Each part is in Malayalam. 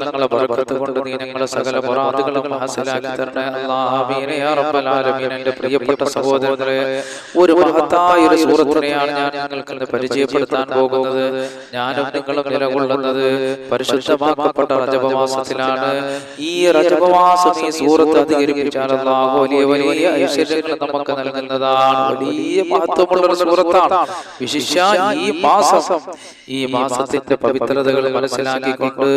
തങ്ങളെ ബർക്കത്ത് കൊണ്ട് നീ ഞങ്ങളെ സകല മുറാദുകളും ഹാസിലാക്കി തരണേ അല്ലാഹ് യാ റബ്ബൽ ആലമീൻ എന്റെ പ്രിയപ്പെട്ട സഹോദരങ്ങളെ ഒരു മഹത്തായ ഒരു സൂറത്തിനെയാണ് ഞാൻ നിങ്ങൾക്ക് പരിചയപ്പെടുത്താൻ പോകുന്നത്. ഞാനും നിങ്ങളും നിലകൊള്ളുന്നത് പരിശുദ്ധമാക്കപ്പെട്ട രജപവാസത്തിലാണ്. ഈ രജപവാസം ഈ സൂറത്ത് അധികരിപ്പിച്ചാൽ അല്ലാഹു വലിയ വലിയ ഐശ്വര്യങ്ങൾ നമുക്ക് നൽകുന്നതാണ്. വലിയ മഹത്വമുള്ള ഒരു സൂറത്താണ്. വിശിഷ്യ ഈ മാസം ഈ മാസത്തിന്റെ പവിത്രതകൾ മനസ്സിലാക്കിക്കൊണ്ട്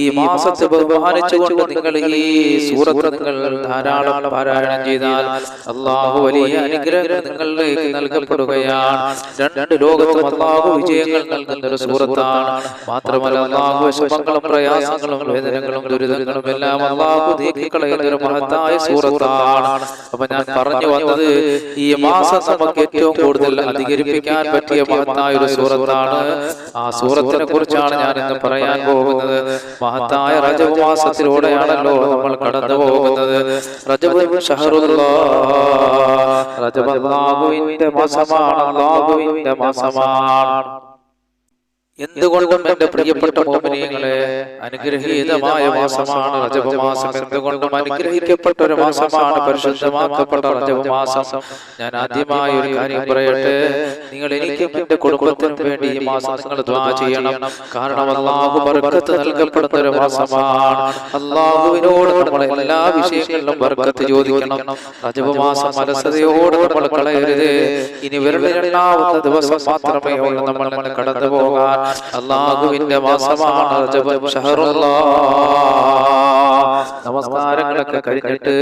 ഈ മാസത്തെ ബഹുമാനിച്ചുകൊണ്ട് നിങ്ങൾ ഈ സൂറത്ത് നിങ്ങൾ ധാരാളം പാരായണം ചെയ്താൽ അള്ളാഹു വലിയ അനുഗ്രഹങ്ങൾ നിങ്ങളിലേക്ക് നൽകപ്പെടുകയാണ്. രണ്ട് ലോകത്തും അള്ളാഹു വിജയങ്ങൾ നൽകുന്ന ഒരു സൂറത്താണ്. മാത്രമല്ല അള്ളാഹു ശുഭങ്ങളും പ്രയാസങ്ങളും വേദനകളും ദുരിതങ്ങളും എല്ലാം അള്ളാഹു നീക്കിക്കളയുന്ന ഒരു മഹത്തായ സൂറത്താണ്. അപ്പൊ ഞാൻ പറഞ്ഞു വന്നത് ഈ മാസം നമുക്ക് ഏറ്റവും കൂടുതൽ അധികരിപ്പിക്കാൻ പറ്റിയ മഹത്തായ ഒരു സൂറത്താണ് ആ സൂറത്തിനെ കുറിച്ചാണ് ഞാൻ ഇന്ന് പറയാൻ പോകുന്നത്. മഹത്തായ റജബ് മാസത്തിലൂടെയാണല്ലോ നമ്മൾ കടന്നു പോകുന്നത്. റജബ് ഷഹറുല്ലാ. റജബ് അല്ലാഹുവിന്റെ മാസമാണ്. അല്ലാഹുവിന്റെ മാസമാണ്. എന്തുകൊണ്ടും എന്റെ പ്രിയപ്പെട്ട മോമിനിയങ്ങളെ അനുഗ്രഹീതമായ മാസമാണ് രജപമാസം. മാസം എന്തുകൊണ്ടും അനുഗ്രഹിക്കപ്പെട്ട ഒരു മാസമാണ് പരിശുദ്ധമാക്കപ്പെട്ട രജപമാസം. മാസം ഞാൻ ആദ്യമായി ഒരു കാര്യം പറയട്ടെ. നിങ്ങൾ എനിക്കും എന്റെ കുടുംബത്തിനും വേണ്ടി ഈ മാസം നിങ്ങൾ ദ്വാ ചെയ്യണം. കാരണം അള്ളാഹു ബർക്കത്ത് നൽകപ്പെടുന്ന ഒരു മാസമാണ് അള്ളാഹുവിനോട് നമ്മൾ എല്ലാ വിഷയങ്ങളിലും ബർക്കത്ത് ചോദിക്കണം. രജപമാസം മാസം മനസ്സതയോട് നമ്മൾ കളയരുത്. ഇനി വിരലിലെണ്ണാവുന്ന ദിവസം മാത്രമേ ഉള്ളൂ നമ്മൾ കടന്നു പോകാൻ അള്ളാഹുവിന്റെ മാസമാണ്. നമസ്കാരങ്ങളൊക്കെ കഴിഞ്ഞിട്ട്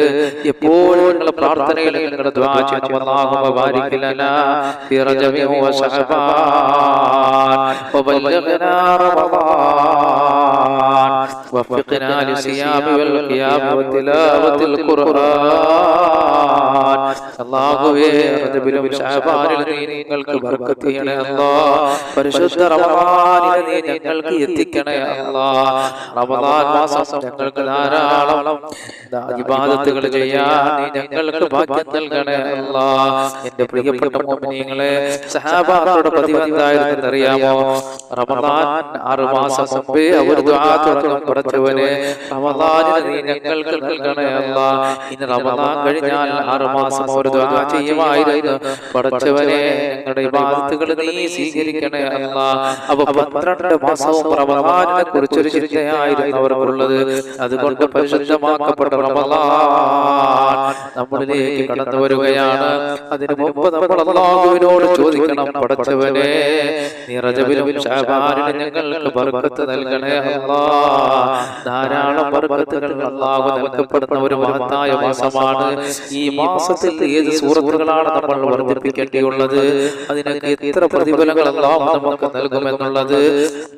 എപ്പോഴും നിങ്ങളുടെ പ്രാർത്ഥനയിൽ നിങ്ങളുടെ ദ്വാ ചെയ്യണം. അല്ലാഹുമ്മ ബാരിക് ലനാ ഫി റജബി വ ശഅബാൻ വബല്ലഗ്നാ റമളാൻ വഫഖ്നാ ലിസിയാമി വൽ ഖിയാമി വതിലാവത്തിൽ ഖുർആൻ. അല്ലാഹുവേ റജബിലും ശഅബാനിലും നീ ഞങ്ങൾക്ക് ബർക്കത്ത് ചെയ്യണേ അല്ലാഹ് പരിശുദ്ധ റമളാനിൽ നീ ഞങ്ങൾക്ക് എത്തിക്കണേ അല്ലാഹ് റമളാൻ മാസം ഞങ്ങൾക്ക് ധാരാളം ഇബാദത്തുകൾ ചെയ്യാൻ നീ ഞങ്ങൾക്ക് ഭാഗ്യം നൽകണേ അല്ലാഹ് പ്രിയപ്പെട്ട മുഅ്മിനീങ്ങളെ സഹാബാക്കളുടെ പതിവ് എന്തായിരുന്നു അറിയാമോ? റമദാൻ ആറ് മാസം മുമ്പേ അവർ ദുആ തുടങ്ങും നീ ഞങ്ങൾക്ക് നൽകണേ അല്ലാഹ് ഇനി റമദാൻ കഴിഞ്ഞാൽ ആറ് മാസം അവർ ദുആ ചെയ്യുമായിരുന്നു പടച്ചവനെ ഞങ്ങളുടെ ഇബാദത്തുകൾ നീ സ്വീകരിക്കണേ അല്ലാഹ് അപ്പൊ പന്ത്രണ്ട് മാസവും റമളാനിനെ കുറിച്ചൊരു ചിന്തയായിരുന്നു അവർക്കുള്ളത് അതുകൊണ്ട് പരിശുദ്ധമാക്കപ്പെട്ട നമ്മളിലേക്ക് കടന്നു വരികയാണ് അതിനു മുമ്പ് നമ്മൾ അള്ളാഹുവിനോട് ചോദിക്കണം പടച്ചവനെ നിറജവിലും ഞങ്ങൾക്ക് ബർക്കത്ത് നൽകണേ അല്ലാ. ധാരാളം ബർക്കത്തുകൾ അള്ളാഹു നൽകപ്പെടുന്ന ഒരു മഹത്തായ മാസമാണ് ഈ മാസത്തിൽ ഏത് സൂറത്തുകളാണ് നമ്മൾ വർദ്ധിപ്പിക്കേണ്ടിയുള്ളത്? അതിനൊക്കെ എത്ര പ്രതിഫലങ്ങൾ അള്ളാഹു നമുക്ക് നൽകുമെന്നുള്ളത്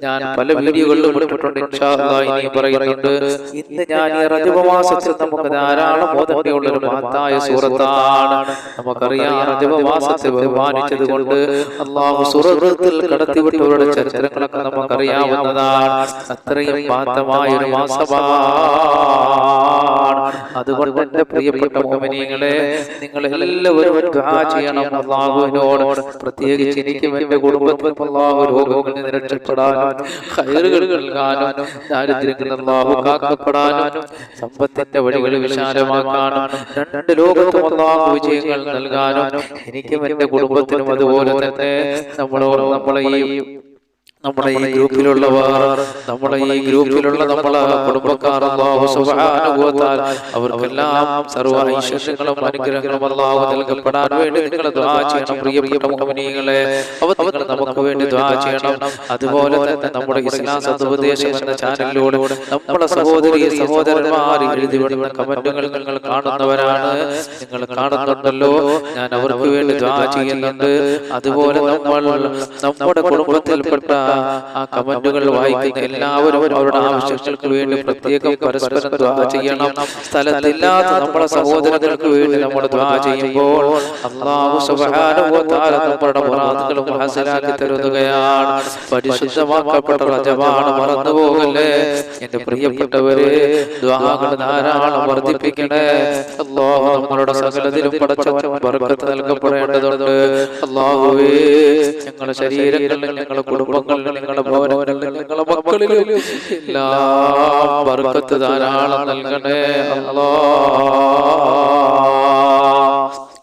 ഞാൻ പല വീഡിയോകളിലും അല്ലാഹ് ഇനി പറയുന്നുണ്ട്. ഇന്ന് ഞാൻ ഈ റജബ മാസത്തിൽ നമുക്ക് ധാരാളം ബോധമുള്ള ഒരു മഹത്തായ സൂറത്താണ്. നമുക്കറിയാം റജബ മാസത്തെ ബഹുമാനിച്ചത് കൊണ്ട് അള്ളാഹു സുഹൃത്തിൽ കടത്തിവിട്ടവരുടെ ചരിത്രങ്ങളൊക്കെ നമുക്കറിയാവുന്നതാണ്. അത്രയും മാത്രമായ ഒരു മാസമാണ് അതുകൊണ്ട് എന്റെ പ്രിയപ്പെട്ട മോമിനിയങ്ങളെ നിങ്ങൾ ദുആ ചെയ്യണം. പ്രത്യേകിച്ച് എനിക്കും എന്റെ ഹൈറുകൾ നൽകാനും സമ്പത്തിന്റെ വഴികൾ വിശാലമാക്കാനും രണ്ട് ലോകത്തും വിജയങ്ങൾ നൽകാനും എനിക്കും എന്റെ കുടുംബത്തിനും അതുപോലെ തന്നെ നമ്മളോട് നമ്മളെ നമ്മുടെ ഈ ഗ്രൂപ്പിലുള്ളവർ നമ്മുടെ ഈ ഗ്രൂപ്പിലുള്ള നമ്മളെ കുടുംബക്കാർ തആല അവർക്കെല്ലാം സർവ ഐശ്വര്യങ്ങളും അനുഗ്രഹങ്ങളും അല്ലാഹു നൽകപ്പെടാൻ വേണ്ടി നിങ്ങൾ ദുആ ചെയ്യണം പ്രിയപ്പെട്ട മുഅ്മിനീങ്ങളെ അവ നിങ്ങൾ നമുക്ക് വേണ്ടി ചെയ്യണം അതുപോലെ തന്നെ നമ്മുടെ ഇസ്ലാം സതുപദേശം എന്ന ചാനലിലൂടെ നമ്മുടെ സഹോദരി സഹോദരന്മാർ എഴുതി വിടുന്ന കമന്റുകൾ നിങ്ങൾ കാണുന്നവരാണ്. നിങ്ങൾ കാണുന്നുണ്ടല്ലോ. ഞാൻ അവർക്ക് വേണ്ടി ചെയ്യുന്നുണ്ട്. അതുപോലെ നമ്മൾ നമ്മുടെ കുടുംബത്തിൽപ്പെട്ട ആ കമന്റുകൾ വായിക്കുന്ന എല്ലാവരും അവരുടെ ആവശ്യങ്ങൾക്ക് വേണ്ടി പ്രത്യേകം പരസ്പരം ദ്വാ ചെയ്യണം. സ്ഥലത്തില്ലാത്ത നമ്മുടെ സഹോദരങ്ങൾക്ക് വേണ്ടി നമ്മൾ ദ്വാ ചെയ്യുമ്പോൾ അള്ളാഹു സുബ്ഹാനഹു വ തആല നമ്മുടെ മുറാദുകളും ഹാസിലാക്കി തരുകയാണ് പരിശുദ്ധമാക്കപ്പെട്ട റജബാണ് മറന്നു പോകല്ലേ? എന്റെ പ്രിയപ്പെട്ടവരെ ദ്വാകൾ ധാരാളം വർദ്ധിപ്പിക്കണേ. അള്ളാഹു നമ്മളുടെ സകലത്തിലും പടച്ചവൻ ബർക്കത്ത് നൽകപ്പെടേണ്ടതുണ്ട്. അള്ളാഹുവേ ഞങ്ങളുടെ ശരീരങ്ങളിൽ ഞങ്ങളുടെ കുടുംബങ്ങളിലും നിങ്ങളുടെ ഭവനങ്ങളിൽ നിങ്ങളുടെ മക്കളിലും എല്ലാ ബർക്കത്ത് ധാരാളം നൽകണേ അല്ലാ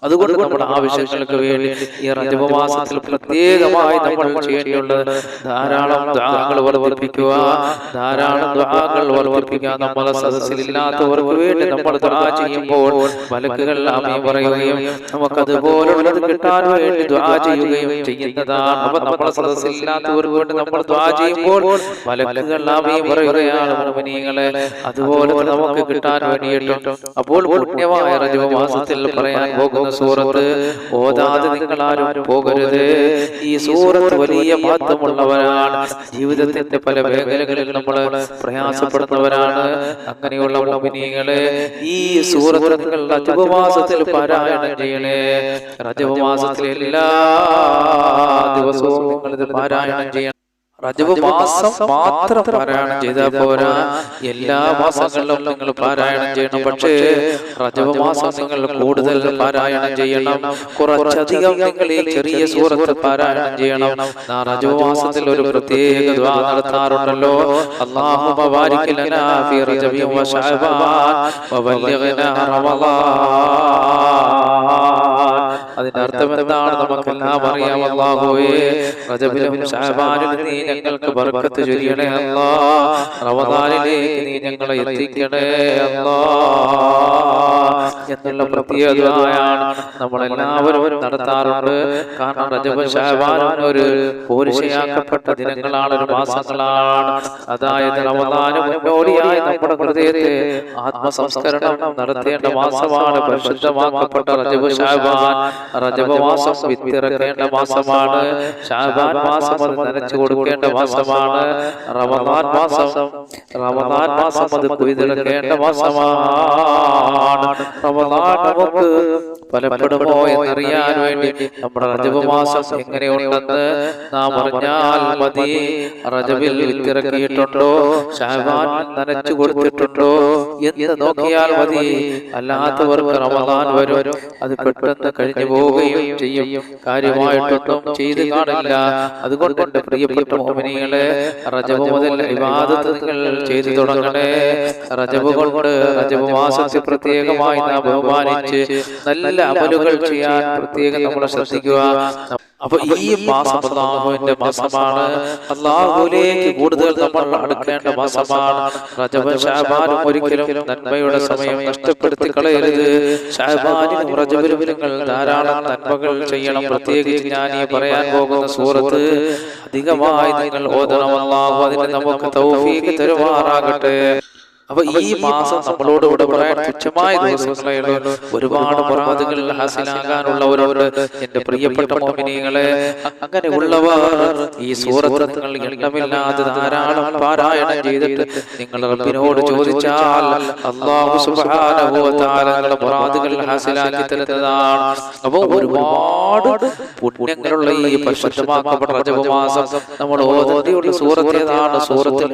അതുകൊണ്ട് നമ്മുടെ ആവശ്യങ്ങൾക്ക് വേണ്ടി ഈ രജപവാസത്തിൽ പ്രത്യേകമായി നമ്മൾ ചെയ്യേണ്ടിയുള്ളത് ധാരാളം ദ്വാകൾ വർദ്ധിപ്പിക്കുക ധാരാളം ദ്വാകൾ വർദ്ധിപ്പിക്കുക നമ്മളെ സദസ്സിൽ ഇല്ലാത്തവർക്ക് വേണ്ടി നമ്മൾ ദ്വാ ചെയ്യുമ്പോൾ മലക്കുകൾ ആമീൻ പറയുകയും നമുക്കതുപോലുള്ളത് കിട്ടാൻ വേണ്ടി ദ്വാ ചെയ്യുകയും ചെയ്യുന്നതാണ്. അപ്പൊ നമ്മളെ സദസ്സിൽ ഇല്ലാത്തവർക്ക് വേണ്ടി നമ്മൾ ദ്വാ ചെയ്യുമ്പോൾ മലക്കുകൾ ആമീൻ പറയുകയാണ് മുഅ്മിനീങ്ങളെ അതുപോലെ നമുക്ക് കിട്ടാൻ വേണ്ടിയിട്ടും അപ്പോൾ പുണ്യമായ രജപവാസത്തിൽ പറയാൻ പോകുന്ന സൂറത്ത് ഓതാതെ നിങ്ങൾ ആരും പോകരുത്. ഈ സൂറത്ത് വലിയ മഹത്വമുള്ളവരാണ്. ജീവിതത്തിന്റെ പല മേഖലകളിൽ നമ്മൾ പ്രയാസപ്പെടുന്നവരാണ്. അങ്ങനെയുള്ള മുഅ്മിനീങ്ങളെ ഈ സൂറത്ത് നിങ്ങൾ റജബ മാസത്തിൽ പാരായണം ചെയ്യണേ. രജപമാസത്തിൽ എല്ലാ ദിവസവും നിങ്ങൾ പാരായണം ചെയ്യണം. റജബ് മാസം മാത്രം പാരായണം ചെയ്താൽ പോരാ. എല്ലാ മാസങ്ങളിലും നിങ്ങൾ പാരായണം ചെയ്യണം. പക്ഷേ റജബ് മാസം നിങ്ങൾ കൂടുതൽ പാരായണം ചെയ്യണം. കുറച്ചധികം നിങ്ങൾ ഈ ചെറിയ സൂറത്ത് പാരായണം ചെയ്യണം. റജബ് മാസത്തിൽ ഒരു പ്രത്യേക ദ്വാ നടത്താറുണ്ടല്ലോ. അള്ളാഹു ബാരിക് ലനാ ഫീ റജബി വ ശഅബാൻ വബല്ലിഗ്നാ റമളാൻ അതിന്റെ അർത്ഥം എന്താണ് നമുക്കെല്ലാം അറിയാം. അല്ലാഹുവേ റജബിലും ശഅബാനിലും നീ ഞങ്ങൾക്ക് ബർക്കത്ത് ചൊരിയണേ അല്ലാ. റമദാനിലേക്ക് നീ ഞങ്ങളെ എത്തിക്കണേ അല്ലാ. എന്നുള്ള പ്രത്യേകതയാണ് നമ്മളെല്ലാവരും നടത്താറുണ്ട്. കാരണം റജബ ശഅബാനും ഒരു പോരിശയാക്കപ്പെട്ട ദിനങ്ങളാണ് ഒരു മാസങ്ങളാണ്. അതായത് റമദാന് മുന്നോടിയായി നമ്മുടെ ഹൃദയത്തെ ആത്മസംസ്കരണം നടത്തേണ്ട മാസമാണ് പരിശുദ്ധമാക്കപ്പെട്ട റജബ് ശഅബാൻ റജബ് മാസം വിത്തിറക്കേണ്ട മാസമാണ്. ഷാബാൻ മാസം അത് നനച്ചു കൊടുക്കേണ്ട മാസമാണ്. റമദാൻ മാസം റമദാൻ മാസം അത് കുതിരക്കേണ്ട മാസമാണ്. റമദാൻ നമുക്ക് ഫലപ്പെടുമോ എന്നറിയാൻ വേണ്ടി നമ്മുടെ റജബ് മാസം എങ്ങനെയുണ്ടെന്ന് നാം അറിഞ്ഞാൽ മതി. റജബിൽ വിത്തിറക്കിയിട്ടുണ്ടോ? ഷാബാൻ നനച്ചു കൊടുത്തിട്ടുണ്ടോ എന്ന് നോക്കിയാൽ മതി. അല്ലാത്തവർക്ക് റമദാൻ വരും. അത് പെട്ടെന്ന് കഴിഞ്ഞു പോവുകയും ചെയ്യും. കാര്യമായിട്ടൊന്നും ചെയ്ത് കാണില്ല. അതുകൊണ്ട് എന്റെ പ്രിയപ്പെട്ട മോമിനികളെ റജബ് മുതൽ നിങ്ങൾ ചെയ്തു തുടങ്ങണേ. റജബ് കൊണ്ട് റജബ് മാസത്തിൽ പ്രത്യേകമായി നാം ബഹുമാനിച്ച് നല്ല അമലുകൾ ചെയ്യാൻ പ്രത്യേകം നമ്മൾ ശ്രദ്ധിക്കുക. അപ്പൊ ഈ മാസം അള്ളാഹുവിന്റെ മാസമാണ് അള്ളാഹുലേക്ക് കൂടുതൽ നമ്മൾ അടുക്കേണ്ട മാസമാണ്. റജബ് ഷാബാനും ഒരിക്കലും നന്മയുടെ സമയം നഷ്ടപ്പെടുത്തി കളയരുത്. ഷാബാനും റജബിലും നിങ്ങൾ ധാരാളം നന്മകൾ ചെയ്യണം. പ്രത്യേകിച്ച് ഞാൻ ഈ പറയാൻ പോകുന്ന സൂറത്ത് അധികമായി നിങ്ങൾ ഓതണം. അള്ളാഹു അതിന് നമുക്ക് തരുമാറാകട്ടെ. അപ്പൊ ഈ മാസം നമ്മളോട് ഇവിടെ പറയാൻ തുച്ഛമായ ദിവസങ്ങളായുള്ള. ഒരുപാട് മുറാദുകൾ ഹാസിലാകാനുള്ളവരോട് എന്റെ പ്രിയപ്പെട്ട മോമിനികളെ അങ്ങനെ ഉള്ളവർ ഈ സൂറത്ത് നിങ്ങൾ എണ്ണമില്ലാതെ ധാരാളം പാരായണം ചെയ്തിട്ട് നിങ്ങൾ റബ്ബിനോട് ചോദിച്ചാൽ അള്ളാഹു സുബ്ഹാനഹു വ തആല നിങ്ങളുടെ മുറാദുകൾ ഹാസിലാക്കി തരുന്നതാണ്. അപ്പൊ ഒരുപാട് പുണ്യങ്ങളുള്ള ഈ പരിശുദ്ധമാക്കപ്പെട്ട റജബ് മാസം നമ്മൾ ഓതിയുള്ള സൂറത്ത് ഏതാണ്? സൂറത്തുൽ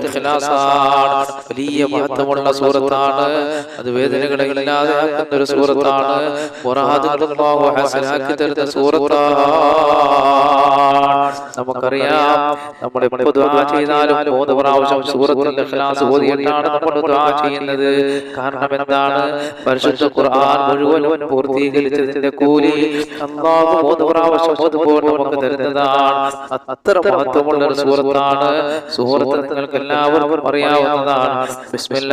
വലിയ മഹത്വമുള്ള സൂറത്താണ്. അത് വേദനകളില്ലാതെ ആക്കുന്ന ഒരു സൂറത്താണ് തരുന്ന സൂറത്താണ്. നമുക്കറിയാം നമ്മൾ എപ്പോൾ ചെയ്താലും പ്രാവശ്യം ഇഖ്ലാസ് നമ്മൾ ദുആ ചെയ്യുന്നത്. കാരണം എന്താണ്? പരിശുദ്ധ ഖുർആൻ മുഴുവനും പൂർത്തീകരിച്ചതിന്റെ കൂലി നമുക്ക് തരുന്നതാണ്. അത്ര മഹത്വമുള്ള ഒരു സൂറത്താണ്. സൂറത്ത് നിങ്ങൾക്ക് എല്ലാവർക്കും അറിയാവുന്നതാണ്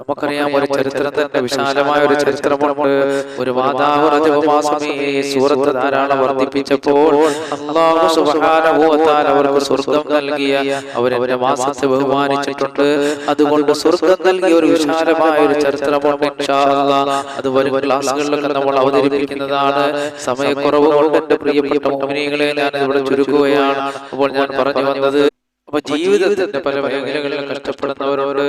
നമുക്കറിയാം ഒരു ചരിത്രത്തിന്റെ വിശാലമായ ഒരു ചരിത്രമുണ്ട്. ഒരു മാതാവ് റജബ് ഈ സൂറത്ത് ധാരാളം വർദ്ധിപ്പിച്ചപ്പോൾ വ തആല അവർക്ക് സ്വർഗം നൽകിയ അവരവരെ മാസത്തെ ബഹുമാനിച്ചിട്ടുണ്ട്. അതുകൊണ്ട് സ്വർഗം നൽകിയ ഒരു വിശാലമായ ഒരു ചരിത്രമുണ്ട് അത് വരും ക്ലാസ്സുകളിലൊക്കെ നമ്മൾ അവതരിപ്പിക്കുന്നതാണ്. സമയക്കുറവ് കൊണ്ട് എന്റെ പ്രിയപ്പെട്ട മുഅ്മിനീങ്ങളെ ഞാൻ ഇവിടെ ചുരുക്കുകയാണ്. അപ്പോൾ ഞാൻ പറഞ്ഞു വന്നത് അപ്പൊ ജീവിതത്തിന്റെ പല മേഖലകളിൽ കഷ്ടപ്പെടുന്നവരോട്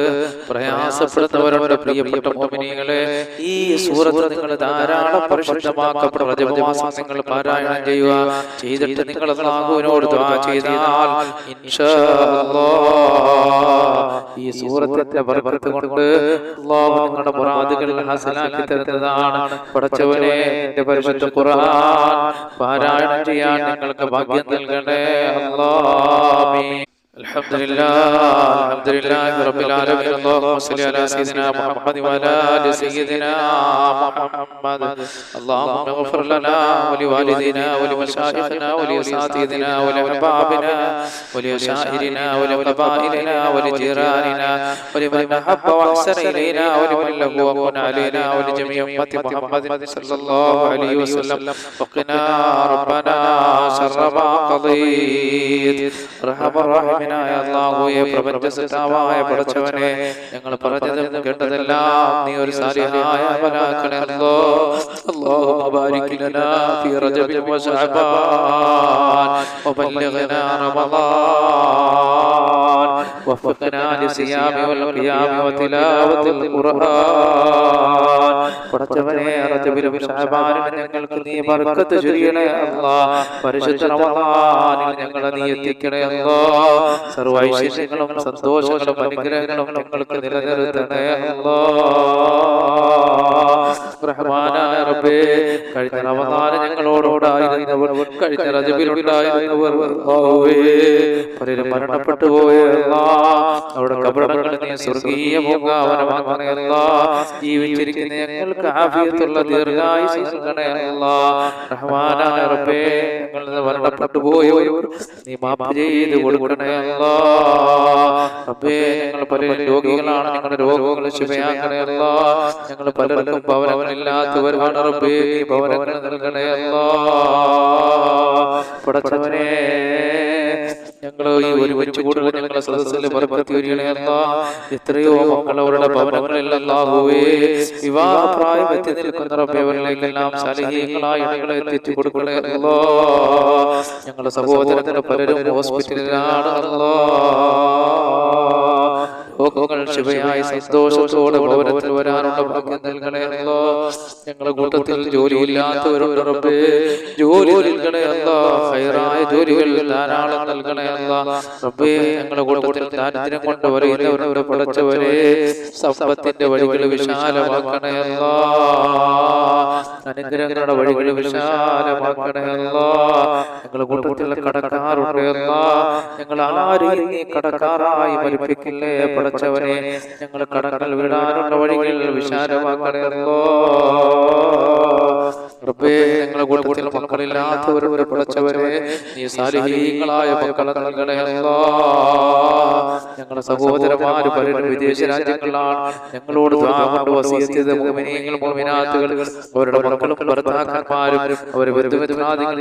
പ്രയാസപ്പെടുന്നവരോട് പ്രിയപ്പെട്ട മോമിനികളെ ഈ സൂറത്ത് നിങ്ങൾ ധാരാളം പരിശുദ്ധമാക്കപ്പെടും രജപമാസം നിങ്ങൾ പാരായണം ചെയ്യുക. ചെയ്തിട്ട് നിങ്ങൾ നാഗുവിനോട് ചെയ്താൽ ഈ സൂറത്തിന്റെ ബർക്കത്ത് കൊണ്ട് നിങ്ങളുടെ മുറാദുകൾ ഹസനാക്കി തരുന്നതാണ്. പടച്ചവനെ എന്റെ പരിശുദ്ധ ഖുർആൻ പാരായണം ചെയ്യാൻ നിങ്ങൾക്ക് ഭാഗ്യം നൽകണേ. അല്ലാഹ് الحمد لله الحمد لله رب العالمين اللهم صل على سيدنا محمد وعلى ال سيدنا محمد اللهم اغفر لنا ولوالدينا ولمشايخنا ولاساتذتنا ولأحبابنا ولأشائرنا ولقبائلنا ولجيراننا ولمن أحب وأحسن إلينا ولمن له وكن علينا ولجميع أمة محمد صلى الله عليه وسلم وقنا ربنا شر ما قضيت رحم الرحمن റഹ്മാനായ അല്ലാഹുവേ പ്രപഞ്ച സൃഷ്ടാവായ പടച്ചവനെ ഞങ്ങൾ പറഞ്ഞതും കേട്ടതെല്ലാം നീ ഒരു സാലിഹായ അമലാക്കണേ അല്ലോ اللهم بارك لنا في رجب وشعبان وبلغنا رمضان وفقنا للصيام والقيام وتلاوة القرآن പടച്ചവനെ റജബിലും ഷാബാനിലും ഞങ്ങൾക്ക് നീ ബർക്കത്ത് ചൊരിയണേ അല്ലാ പരിശുദ്ധ റമളാനിൽ ഞങ്ങളെ നീ എത്തിക്കണേ അല്ലാ സർവ്വ ഐശ്വര്യങ്ങളും സന്തോഷങ്ങളും അനുഗ്രഹങ്ങളും ഞങ്ങൾക്ക് നിലനിർത്തണേ അല്ലാ റഹ്മാനായ റബ്ബേ കഴിഞ്ഞ റമദാന് ഞങ്ങളോടോടായിരുന്നവർ കഴിഞ്ഞ റജബിലുണ്ടായിരുന്നവർ അല്ലാഹുവേ പലരും മരണപ്പെട്ടു പോയ അല്ലാ അവിടെ കബറടങ്ങളെ നീ സ്വർഗീയ ഭോഗാവനമാക്കണേ അല്ലാ ജീവിച്ചിരിക്കുന്ന ഞങ്ങൾക്ക് ആഫിയത്തുള്ള ദീർഘായുസ് നൽകണേ അല്ലാ. റഹ്മാനായ റബ്ബേ ഞങ്ങൾ മരണപ്പെട്ടു പോയവർ നീ മാപ്പ് ചെയ്ത് കൊടുക്കണേ അല്ലാ. റബ്ബേ ഞങ്ങൾ പല രോഗികളാണ് ഞങ്ങളുടെ രോഗങ്ങൾ ശുഭയാക്കണേ അല്ലാ. ഞങ്ങൾ പലർക്കും ഭവനങ്ങളില്ലാത്തവരാണ് റബ്ബേ നീ ഭവനങ്ങൾ നൽകണേ അല്ലാ. പടച്ചവനെ ഞങ്ങൾ ഈ ഒരുമിച്ച് കൂടുതൽ ഞങ്ങളുടെ സദസ്സിൽ എത്രയോ മക്കൾ അവരുടെ ഭവനങ്ങളിലല്ലാഹുവേ എത്തി നിൽക്കുന്ന റബ്ബേവരിലേക്കെല്ലാം എത്തിച്ചു ഞങ്ങളുടെ സഹോദരത്തിന് പലരും ഹോസ്പിറ്റലിലാണ്. അല്ലോ രോഗങ്ങൾ ശിവയായി സന്തോഷത്തോടെ ഭവനത്തിൽ വരാനുള്ള ഭാഗ്യം നൽകണേ അല്ലോ. ഞങ്ങളുടെ കൂട്ടത്തിൽ ജോലിയില്ലാത്തവരുണ്ട് റബ്ബേ ജോലി നൽകണേ അല്ലോ. ഹൈറായ ജോലികൾ ധാരാളം നൽകണേ റബ്ബേ ഞങ്ങളുടെ കൂട്ടത്തിൽ ദാരിദ്ര്യം കൊണ്ട് പറയുന്നവരുടെ പടച്ചവരെ സമ്പത്തിന്റെ വഴികൾ വിശാലമാക്കണേ അല്ലോ. അനുഗ്രഹങ്ങളുടെ വഴികൾ വിശാലമാക്കണേ അല്ലോ. ഞങ്ങളുടെ കൂട്ടത്തിൽ കടക്കാറുണ്ട് ഞങ്ങൾ ആരെയും കടക്കാറായി മരിപ്പിക്കില്ലേ? പടച്ചവനെ ഞങ്ങൾ കടങ്ങൾ വിടാനുള്ള വഴികൾ വിശാലമാക്കണമല്ലോ. റബ്ബേ ഞങ്ങളെ കൂട്ടത്തിൽ മക്കളില്ലാത്തവരുടെ പടച്ചവരെ നീ സാലിഹീങ്ങളായ മക്കളെ നൽകണമല്ലോ ഞങ്ങളുടെ സഹോദരന്മാര് പലരും വിദേശ രാജ്യങ്ങളിലാണ് ഞങ്ങളോട് അവരുടെ മക്കളും ഭർത്താക്കന്മാരും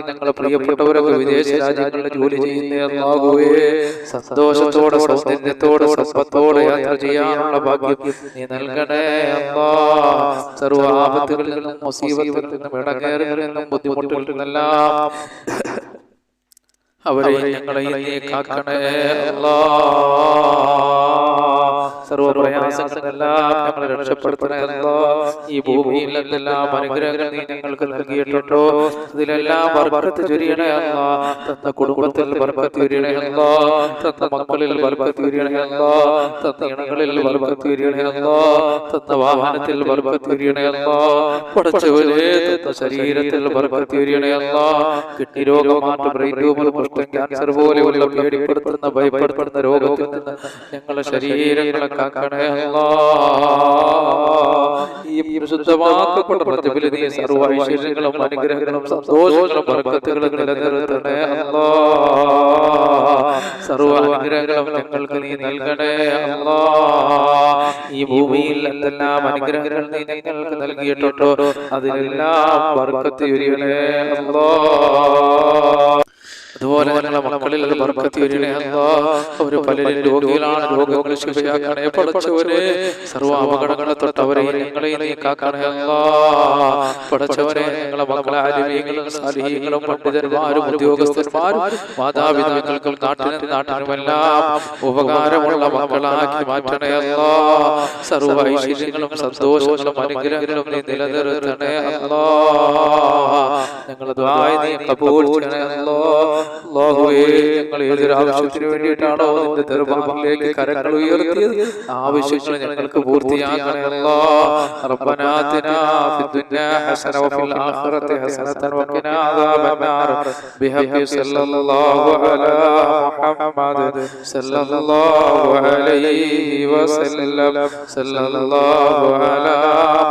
ഞങ്ങളെ പ്രിയപ്പെട്ടവരൊക്കെ വിദേശ രാജ്യങ്ങളിൽ ജോലി ചെയ്യുന്ന അല്ലാഹുവേ. സന്തോഷത്തോടെ സൗന്ദര്യത്തോടെ സമ്പത്തോടെ യാത്ര ചെയ്യാനുള്ള ഭാഗ്യം നീ നൽകണേ അല്ലാ. സർവ ആപത്തുകളിൽ നിന്നും മുസീബത്തുകളിൽ നിന്നും ഇടങ്ങേറുകളിൽ നിന്നും ബുദ്ധിമുട്ടുകളിൽ നിന്നെല്ലാം അവരെ ഞങ്ങളെ നീ കാക്കണേ അല്ലാ. സർവ പ്രയാസങ്ങളെല്ലാം ഞങ്ങളെ ഈ ഭൂമിയിൽ എന്തെല്ലാം അനുഗ്രഹങ്ങൾ നീ ഞങ്ങൾക്ക് നൽകിയിട്ടുണ്ടോ? ഇതിലെല്ലാം തന്ന കുടുംബത്തിൽ തന്ന മക്കളിൽ ബർക്കത്ത് ചൊരിയണേ അല്ലാ. തന്ന ഇണകളിൽ വാഹനത്തിൽ പടച്ചവരെ തന്ന ശരീരത്തിൽ അല്ലാ. കിഡ്നി രോഗമാറ്റം ബ്രെയിൻ ക്യാൻസർ പോലെയുള്ള പേടിപ്പെടുത്തുന്ന ഭയപ്പെടുത്തുന്ന രോഗത്തിൽ നിന്ന് ഞങ്ങളുടെ ശരീരങ്ങളെ കാക്കണേ അല്ലാ. ഈ പരിശുദ്ധമാക്കപ്പെട്ട പ്രതിഫലി നീ സർവ ഐശ്വര്യങ്ങളും അനുഗ്രഹങ്ങളും സന്തോഷങ്ങളും ബർക്കത്തുകളും നിലനിർത്തണേ അല്ലാ. സർവ അനുഗ്രഹങ്ങളും ഞങ്ങൾക്ക് നീ നൽകണേ അല്ലാ. ഈ ഭൂമിയിൽ എന്തെല്ലാം അനുഗ്രഹങ്ങൾ നീ ഞങ്ങൾക്ക് നൽകിയിട്ടുണ്ടോ? അതിലെല്ലാം ബർക്കത്ത് ചൊരിയണേ അല്ലാ. അതുപോലെ ഞങ്ങളെ മക്കളിൽ പലരും രോഗികളാണ് രോഗങ്ങൾ ശിവയാക്കണേ പടച്ചവരെ സർവ അപകടങ്ങളെ തൊട്ട് അവരെ ഞങ്ങളെ പടച്ചവരെ ഞങ്ങളെ മക്കളെ ആരോഗ്യങ്ങളും സാലിഹ്യങ്ങളും പണ്ഡിതന്മാരും ഉദ്യോഗസ്ഥന്മാരും മാതാപിതാക്കൾക്കും നാട്ടിനും നാട്ടിനുമെല്ലാം ഉപകാരമുള്ള മക്കളാക്കി മാറ്റണേ. അല്ലാ സർവ ഐശ്വര്യങ്ങളും സന്തോഷങ്ങളും അനുഗ്രഹങ്ങളും നീ നിലനിർത്തണേ. അല്ലാ ഞങ്ങൾ നീ ചെയ്യണേ. അല്ലാ ഞങ്ങൾ ഏതൊരു ആവശ്യത്തിന് വേണ്ടിയിട്ടാണോ നിന്റെ ദർബാറിലേക്ക് കരങ്ങൾ ഉയർത്തിയത് ആവശ്യങ്ങൾ ഞങ്ങൾക്ക് പൂർത്തിയാക്കണേ അല്ലാ ربنا آتنا في الدنيا حسنة وفي الآخرة حسنة وقنا عذاب النار بحق صلى الله على محمد صلى الله عليه وسلم صلى الله على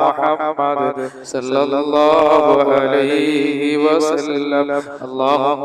محمد صلى الله عليه وسلم اللهم